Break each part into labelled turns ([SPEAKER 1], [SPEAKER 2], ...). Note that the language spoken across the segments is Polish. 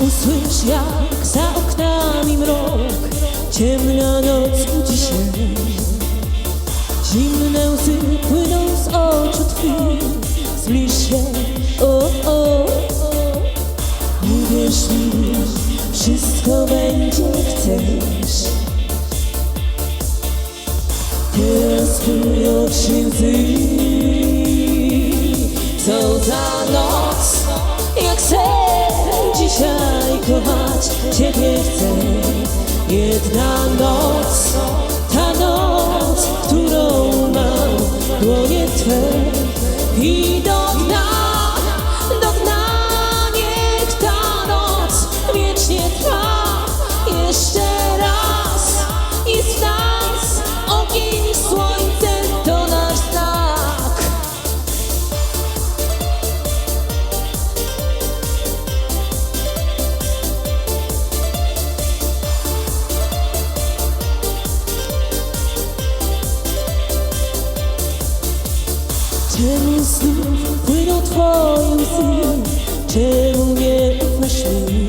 [SPEAKER 1] Usłysz jak za oknami mrok Ciemna noc budzi się Zimne łzy płyną z oczu twych Zbliż się, o, o, Uwierz mi, wszystko będzie chcesz. Teraz twój oczy łzy Co za noc Ciebie chcę. Jedna noc Ta noc, którą mam dłonie Twe. I do dna Do dna niech ta noc Wiecznie trwa. Jeszcze Czemu znów płyną twoje łzy? Czemu nie ufasz mi?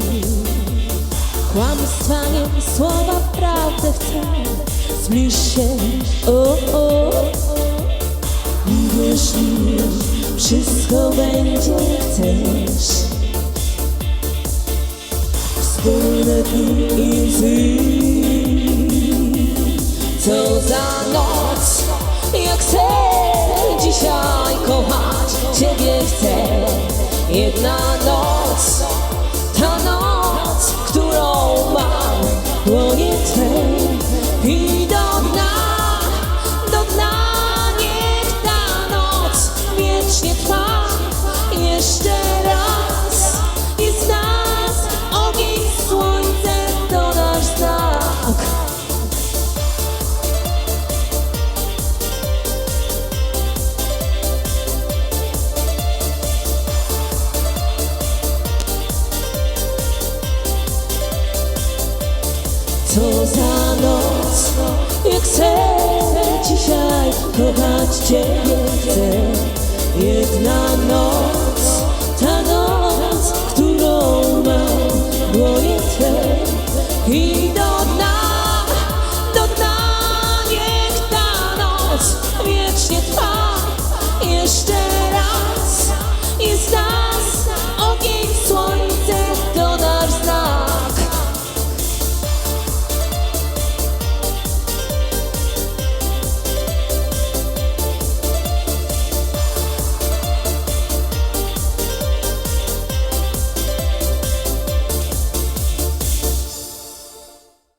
[SPEAKER 1] Kłamstwa nie, słowa prawdę chcę Zbliż się, o, o, o Uwierz mi, wszystko będzie chcesz Wspólne dni i łzy Co za noc, Jedna noc, ta noc, którą mam w dłonie Twej I do dna, do dna niech ta noc wiecznie trwa. Jeszcze Co za noc, jak chcemy dzisiaj kochać Ciebie chcę Jedna noc, ta noc, którą mam w głowie Twe